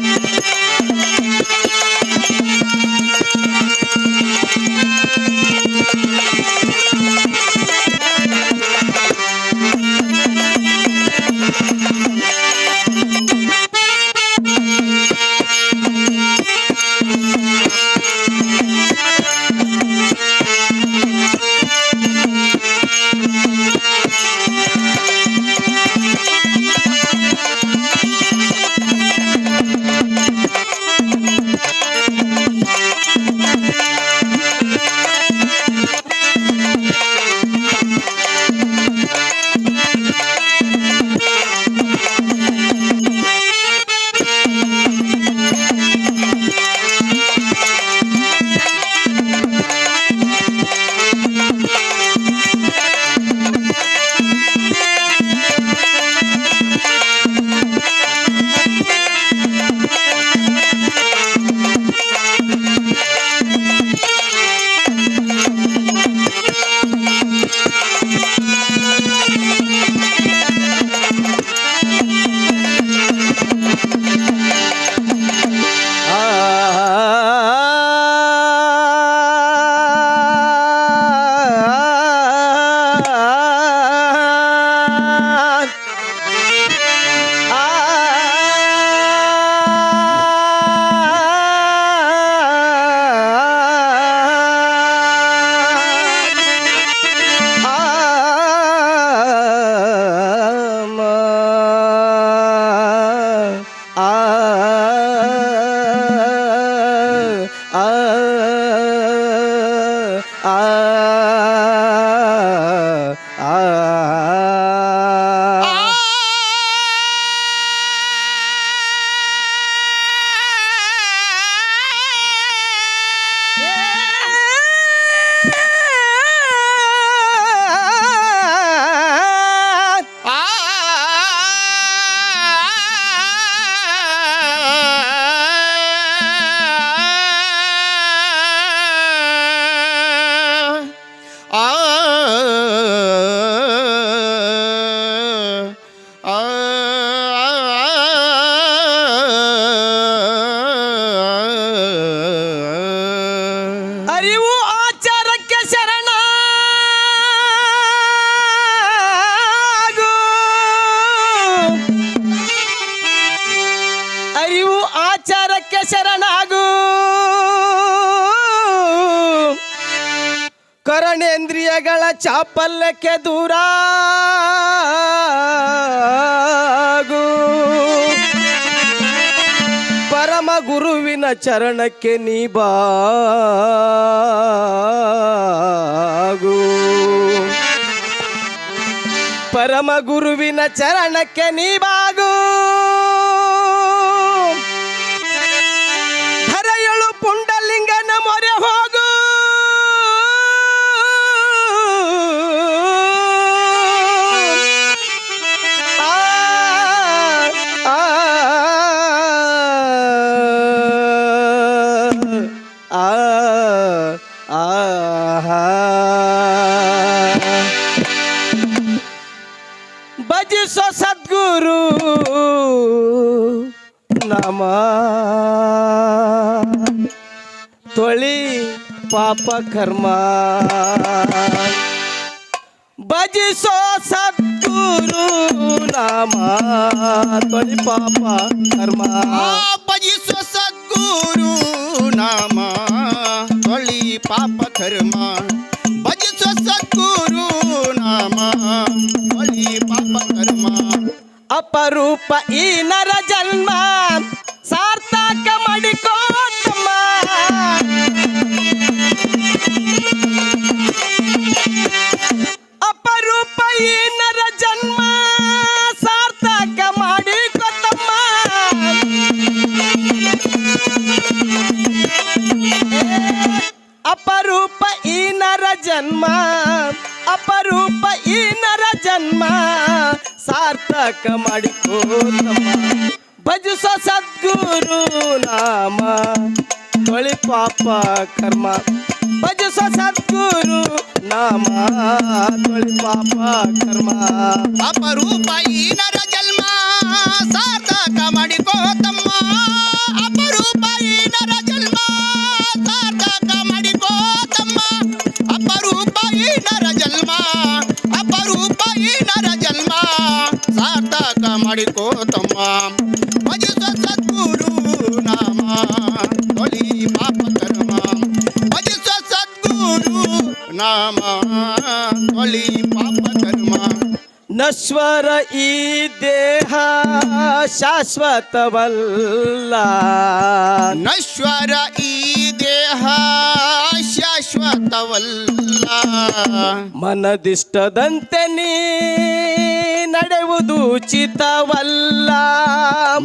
Música ah ah. ಕರಣೇಂದ್ರಿಯಗಳ ಚಾಪಲ್ಯಕ್ಕೆ ದೂರ ಪರಮ ಗುರುವಿನ ಚರಣಕ್ಕೆ ನೀ ಬಾಗು. ಪರಮ ಗುರುವಿನ ಚರಣಕ್ಕೆ ನೀ ಬಾಗು ಭಜಿಸೋ ಸದ್ಗುರು. ನಮ. ತೊಳಿ ಪಾಪ ಕರ್ಮ. ಭಜಿಸೋ ಸದ್ಗುರು ನಾಮ. ತೊಳಿ ಪಾಪ ಕರ್ಮ. ಭಜಿಸೋ ಸದ್ಗುರು ನಾಮ. ತೊಳಿ ಪಾಪ ಕರ್ಮ. ಭಜಿಸೋ ಸದ್ಗುರು ನಾಮ. ಅಪರೂಪ ಈ ನರ ಜನ್ಮ. ಮಾಡಿಕೋತಮ್ಮ ಭಜಿಸ ಸದ್ಗುರು ನಾಮ, ತೊಳಿ ಪಾಪ ಕರ್ಮ. ಭಜಿಸ ಸದ್ಗುರು ನಾಮ, ತೊಳಿ ಪಾಪ ಕರ್ಮ. ಪಾಪ ರೂಪಾಯಿ ನರ ಜನ್ಮ, ಸಾರ್ಥಕ ಮಾಡಿಕೋತಮ್ಮ ಅಪರೂಪಾಯಿ ನರ ಜನ್ಮ, ಸಾರ್ಥಕ ತಮ್ಮ ಮಾಡಿಕೋ ತಮ್ಮ. ಭಜಿಸ ಸದ್ಗುರು ನಾಮ ತೊಲಿ ಪಾಪ ಕರ್ಮ. ಭಜಿಸ ಸದ್ಗುರು ನಾಮ ತೊಲಿ ಪಾಪ ಕರ್ಮ. ನಶ್ವರ ಈ ದೇಹ ಶಾಶ್ವತವಲ್ಲ. ನಶ್ವರ ಈ ದೇಹ ಶಾಶ್ವತವಲ್ಲ. ಮನದಿಷ್ಟದಂತೆ ನೀ ನಡೆಯುವುದು ಚಿತವಲ್ಲ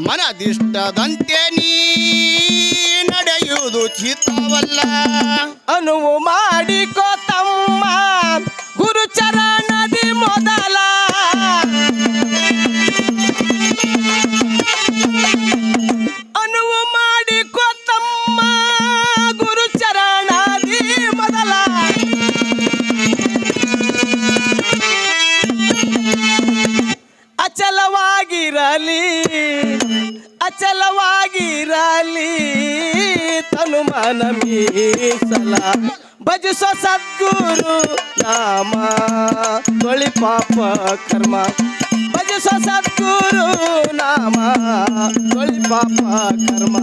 ಮನದಿಷ್ಟದಂತೆ ನೀ ನಡೆಯುವುದು ಚಿತವಲ್ಲ ಅನುವು ಮಾಡಿಕೋ ಅಚಲವಾಗಿರಲಿ ತನು ಮನ ಮೀಸಲ. ಭಜಿಸೋ ಸದ್ಗುರು ನಾಮ ತೊಳಿ ಪಾಪ ಕರ್ಮ. ಭಜಿಸೋ ಸದ್ಗುರು ನಾಮ ತೊಳಿ ಪಾಪ ಕರ್ಮ.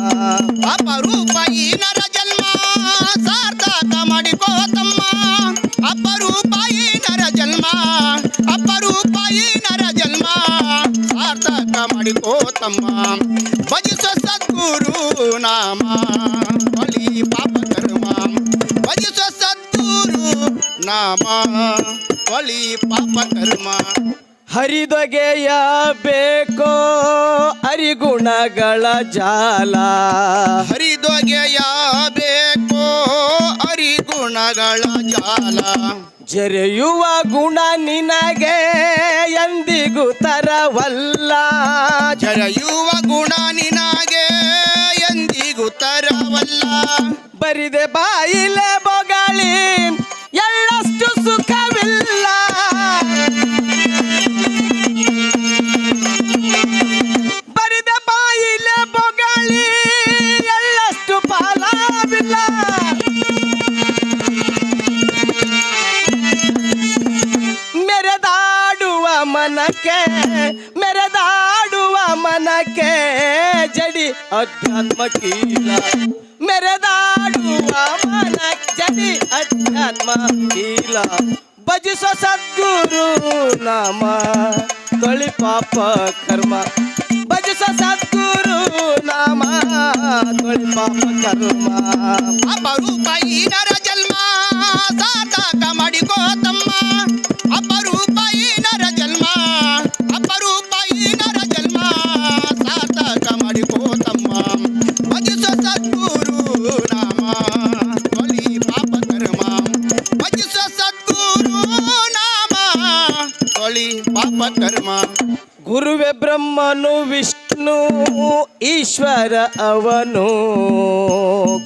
ಪಾಪ ರೂಪಾಯಿ ನರ ಜನ್ಮ ಸಾರ್ಥಕ ಮಾಡಿಕೋ ತಮ್ಮ. ಅಪರೂಪ ಈ ನರ ಜನ್ಮ ಅಪರೂಪಾಯಿ ನರ ಜನ್ಮ ಸಾರ್ಥಕ ಮಾಡಿಕೋ ತಮ್ಮ. ನಾಮ ಬಳಿ ಪಾಪ ಕರ್ಮ ಭಜಿಸ ಸದ್ಗುರು ನಾಮ ಬಲಿ ಪಾಪ ಕರ್ಮ ಹರಿದೊಗೆಯ ಬೇಕೋ ಹರಿಗುಣಗಳ ಜಾಲ. ಹರಿದೊಗೆಯ ಬೇಕೋ ಹರಿಗುಣಗಳ ಜಾಲ. ಜರೆಯುವ ಗುಣ ನಿನಗೆ ಎಂದಿಗೂ ತರವಲ್ಲ. ಜರೆಯುವ ಗುಣ ನಿನಗೆ ಬರಿದೆ ಬಾಯಿಲೆ ಬೊಗಳಿ. ಎಳ್ಳಷ್ಟು ಸುಖವಿಲ್ಲ. ಬರಿದ ಬಾಯಿಲೆ ಬೊಗಳಿ ಎಳ್ಳಷ್ಟು ಫಲವಿಲ್ಲ. ಮೆರೆದಾಡುವ ಮನಕ್ಕೆ ಅಧ್ಯಾತ್ಮ ಕೀಲ ಮೆರೆದಾಡುವ ಮನ ಜಡಿ ಅಧ್ಯಾತ್ಮ ಕೀಲ ಭಜಿಸೋ ಸದ್ಗುರು ನಾಮ ತೊಳಿ ಪಾಪ ಕರ್ಮ. ಭಜಿಸ ಸದ್ಗುರು ನಾಮ ತೊಳಿ ಪಾಪ ಕರ್ಮ. ಅಪರೂಪ ಈ ಪಾಪ ಗುರುವೆ ಬ್ರಹ್ಮನು ವಿಷ್ಣು ಈಶ್ವರ ಅವನು.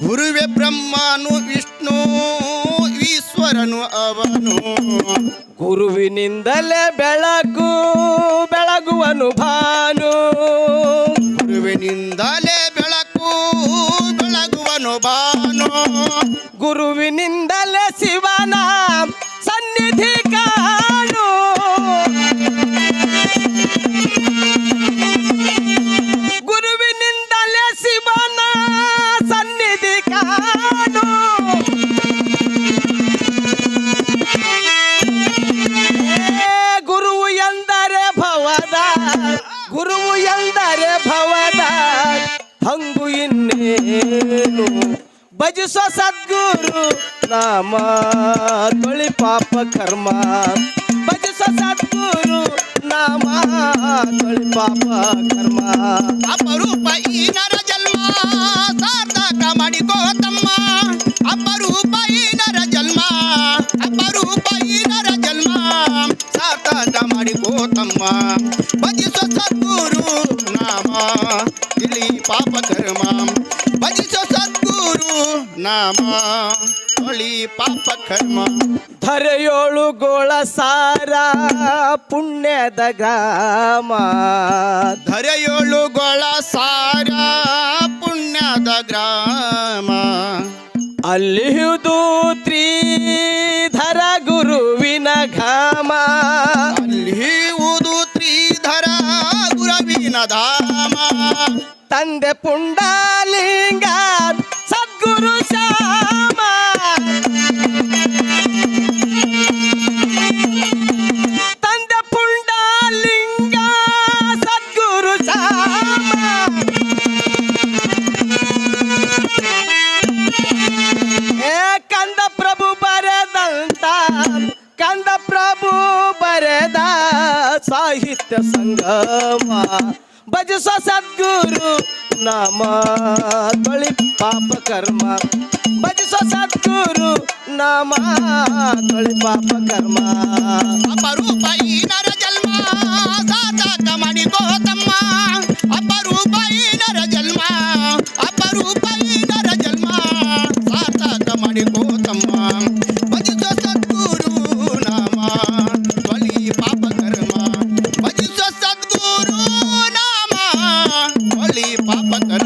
ಗುರುವೆ ಬ್ರಹ್ಮನು ವಿಷ್ಣು ಈಶ್ವರನು ಅವನು. ಗುರುವಿನಿಂದಲೇ ಬೆಳಕು ಬೆಳಗುವನು ಭಾನು. ಗುರುವಿನಿಂದಲೇ ಬೆಳಕು ಬೆಳಗುವನು ಭಾನು. ಗುರುವಿನಿಂದಲೇ ನಾಮ ತೊಳಿ ಪಾಪ ಕರ್ಮ. ಭಜಿಸ ಸದ್ಗುರು ನಾಮ, ತೊಳಿ ಪಾಪ ಕರ್ಮ. ಅಪರೂಪ ಈ ನರ ಜನ್ಮ, ಸಾರ್ಥಕ ಮಾಡಿಕೋ ತಮ್ಮ. ಅಪರೂಪ ಈ ನರ ಜನ್ಮ, ಅಪರೂಪ ಈ ನರ ಜನ್ಮ, ಸಾರ್ಥಕ ಮಾಡಿಕೋ ತಮ್ಮ. ಭಜಿಸ ಸದ್ಗುರು ನಾಮ, ತಿಳಿ ಪಾಪ ಕರ್ಮ. ಭಜಿಸ ಸದ್ಗುರು ನಾಮ. ತೊಳಿ ಪಾಪ ಕರ್ಮ. ಧರೆಯೋಳು ಗೋಳ ಸಾರ ಪುಣ್ಯದ ಗ್ರಾಮ. ಧರೆಯೋಳು ಗೋಳ ಸಾರ ಪುಣ್ಯದ ಗ್ರಾಮ. ಅಲ್ಲಿಯುವುದು ತ್ರಿಧರ ಗುರುವಿನ ಘಾಮ. ಅಲ್ಲಿ ತ್ರೀಧರ ಗುರುವಿನ ಧಾಮ. ತಂದೆ ಪುಂಡಲಿಂಗ పాప కర్మ అపరూపైన జన్మ సాచా మణి గోతమ్మ అపరూపైన జన్మ అపరూపైన జన్మ సాచా మణి గోతమ్మ పాప కర్మ